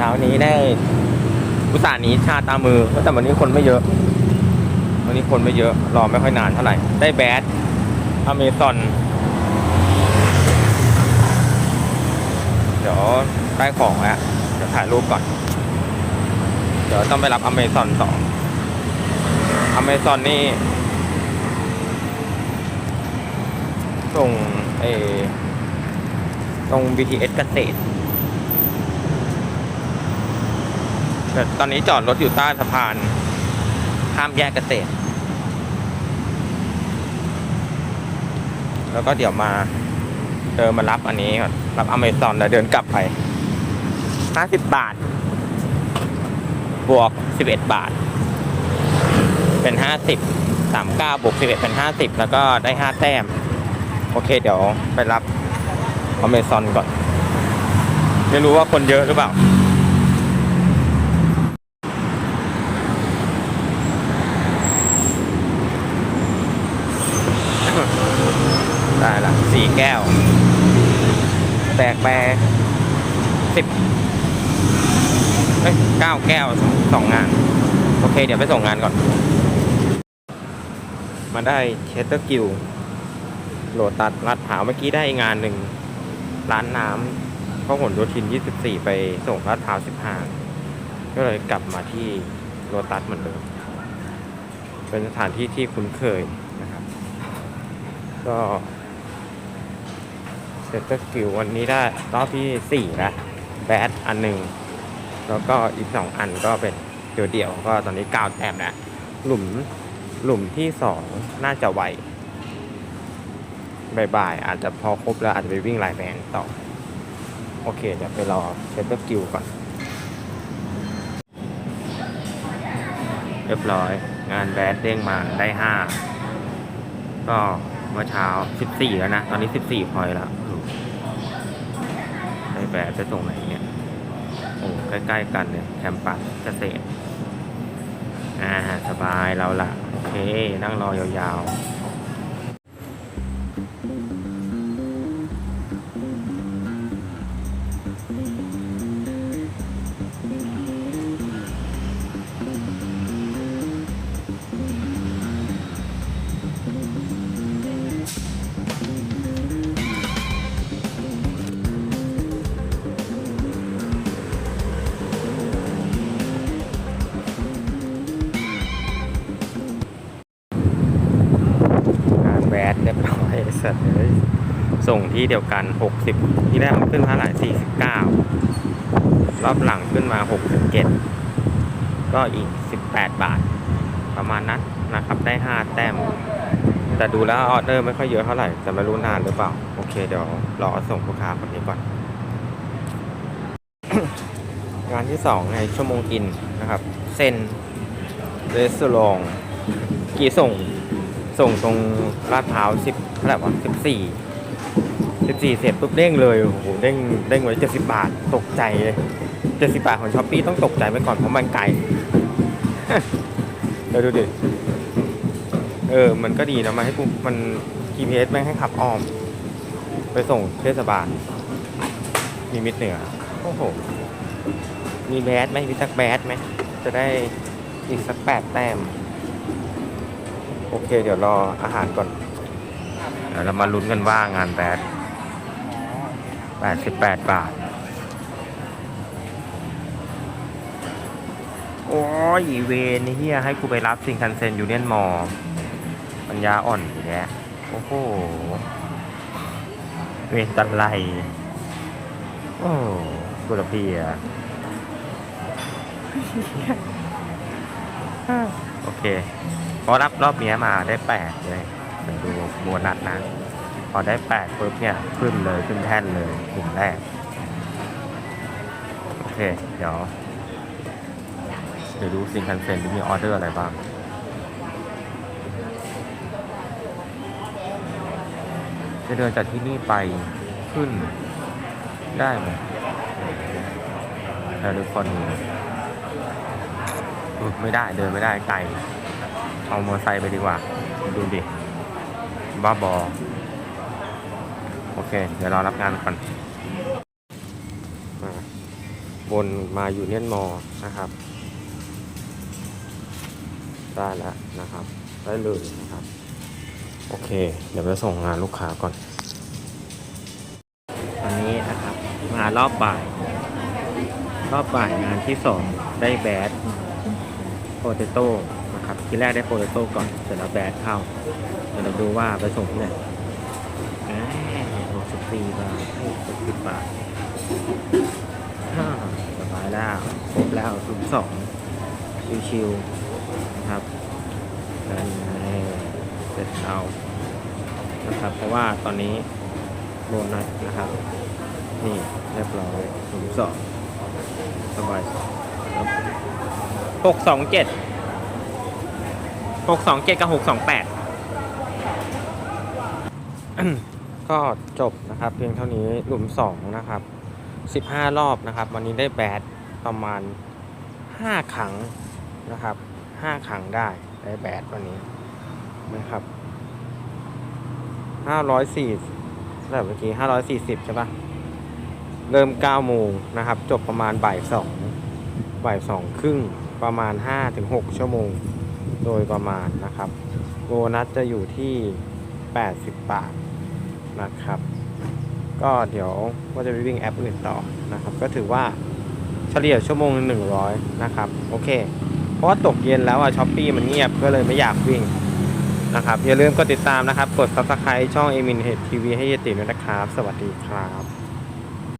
เช้านี้ได้อุตส่าห์นี้ชาตามือแต่วันนี้คนไม่เยอะวันนี้คนไม่เยอะรอไม่ค่อยนานเท่าไหร่ ได้แบดอเมซอนเดี๋ยวได้ของแล้วเดี๋ยวถ่ายรูปก่อน เดี๋ยวต้องไปรับอเมซอนต่ออเมซอนนี่ ส่งเออตรง BTS เกษตรแต่ตอนนี้จอดรถอยู่ใต้สะพานข้ามแยกเกษตร แล้วก็เดี๋ยวมาเดินมารับอันนี้ก่อนรับอเมซอนแล้วเดินกลับไป 50 บาท บวก 11 บาท เป็น 50 39บวก11เป็น 50 แล้วก็ได้ 5 แต้ม โอเค เดี๋ยวไปรับอเมซอนก่อน ไม่รู้ว่าคนเยอะหรือเปล่า ได้ละสี่ แก้ว แตกไปสิบเก้าแก้วสองงาน โอเค เดี๋ยวไปส่งงานก่อน มาได้เชสเตอร์กิลโหลตัดลาดพร้าเมื่อกี้ได้งานหนึ่งร้านน้ำพหลโยธิน 24 ไปส่งลาดพร้า15 ก็เลยกลับมาที่โลตัสเหมือนเดิม เป็นสถานที่ที่คุ้นเคยนะครับ ก็ เซตเตอร์กิลวันนี้ได้รอบที่4แล้วแบดอันหนึ่งแล้วก็อีก 2 อันก็เป็นเดี่ยวๆก็ตอนนี้9แต้มแล้วหลุมหลุมที่ 2 น่าจะไหวบ่ายๆอาจจะพอครบแล้วอาจจะไปวิ่งไลน์แบนต่อ โอเคเดี๋ยวไปรอเซตเตอร์กิลก่อน เรียบร้อย งานแบดเด้งมาได้ 5 ก็เมื่อเช้า 14 แล้วนะ ตอนนี้ 14พอยแล้ว ได้แบดไปส่งไหนเนี่ย โอ้ใกล้ ๆ กันเนี่ยแคมปัสเกษตร อ่า สบายเราละโอเค นั่งรอยาวๆ สัตว์เลยส่งที่เดียวกัน 60 ที่แรกมันขึ้นมาหลาย49 รอบหลังขึ้นมา 67 ก็อีก 18 บาท ประมาณนั้นนะครับ ได้ 5 แต้ม แต่ดูแล้วออเดอร์ไม่ค่อยเยอะเท่าไหร่ จะไม่รู้นานหรือเปล่า โอเค เดี๋ยวรอส่งลูกค้าคนนี้ก่อน งานที่ 2 ในชั่วโมงกินนะครับ เซนเรสโลอง กี่ส่ง ส่งตรงลาดพร้าวสิบเท่าไหร่วะสิบสี่สิบสี่เสร็จปุ๊บเด้งเลยโอ้โหเด้งเด้งไว้เจ็ดสิบาทตกใจเลยเจ็ดสิบาทของช้อปปี้ต้องตกใจไปก่อนเพราะมันไกลเดี๋ยวดูดิเออ มันก็ดีนะมาให้กูมัน GPS แม่งให้ขับอ้อม ไปส่งเทศบาล มีมิดเหนือ โอ้โห มีแบดไหมมีสักแบดไหม จะได้อีกสักแปดแต้ม โอเค เดี๋ยวรออาหารก่อนเดี๋ยวเรามาลุ้นกันว่างานแบด88บแปดบาท โอ้ยอีเวนนี่เฮียให้กูไปรับซิงคันเซนยูเนียนมอปัญญาอ่อนอีกแล้วโอ้โห เวนตันไลโอ้กุลเพีย โอเคพอรับรอบเนี้ยมาได้แปดเลยเดี๋ยวดูโบนัสนะ พอได้แปดปุ๊บเนี่ยขึ้นเลยขึ้นแท่นเลยกลุ่มแรก โอเค เดี๋ยวเดี๋ยวดูซิงคันเซนมีออเดอร์อะไรบ้างจะเดินจากที่นี่ไปขึ้นได้ไหมแคลิฟอร์เนียอุ๊ย ไม่ได้เดินไม่ได้ไกล เอามอเตอร์ไซค์ไปดีกว่า ดูดิ บ้าบอ โอเค เดี๋ยวรอรับงานก่อนอ่าวนมาอยู่เนียนมอนะครับ ได้แล้วนะครับ ได้เลยนะครับ โอเค เดี๋ยวไปส่งงานลูกค้าก่อนตอนนี้นะครับ มารอบบ่าย รอบบ่ายงานที่สองได้แบด โปเตโต้นะครับทีแรกได้โปเตโต้ก่อนเสร็จแล้วแบดเข้าเดี๋ยวเราดูว่าไปส่งที่ไหนหกสิบสี่บาทหกสิบบาทฮ่าสบายแล้วครบแล้วศูนย์สองชิวๆนะครับนั่นไงเสร็จเอานะครับ เพราะว่าตอนนี้โบนัสนะครับ นี่เรียบร้อยศูนย์สองสบายครับ หกสองเจ็ดหกสองเจ็ดกับหกสองแปดก็จบนะครับ เพียงเท่านี้หลุมสองนะครับสิบห้ารอบนะครับ วันนี้ได้แบดประมาณห้าครั้งนะครับห้าครั้งได้ได้แบดวันนี้นะครับห้าร้อยสี่แบบเมื่อกี้ห้าร้อยสี่สิบใช่ปะเริ่มเก้าโมงนะครับ จบประมาณบ่ายสองบ่ายสองครึ่ง ประมาณห้าถึงหกชั่วโมงโดยประมาณนะครับโบนัสจะอยู่ที่แปดสิบบาทนะครับ ก็เดี๋ยวว่าจะไปวิ่งแอปอื่นต่อนะครับ ก็ถือว่าเฉลี่ยชั่วโมงหนึ่งร้อยนะครับ โอเค เพราะว่าตกเย็นแล้วอะช้อปปี้มันเงียบก็เลยไม่อยากวิ่งนะครับ อย่าลืมกดติดตามนะครับ กด subscribe ช่องเอมินเฮดทีวีให้เยติด้วยนะครับ สวัสดีครับ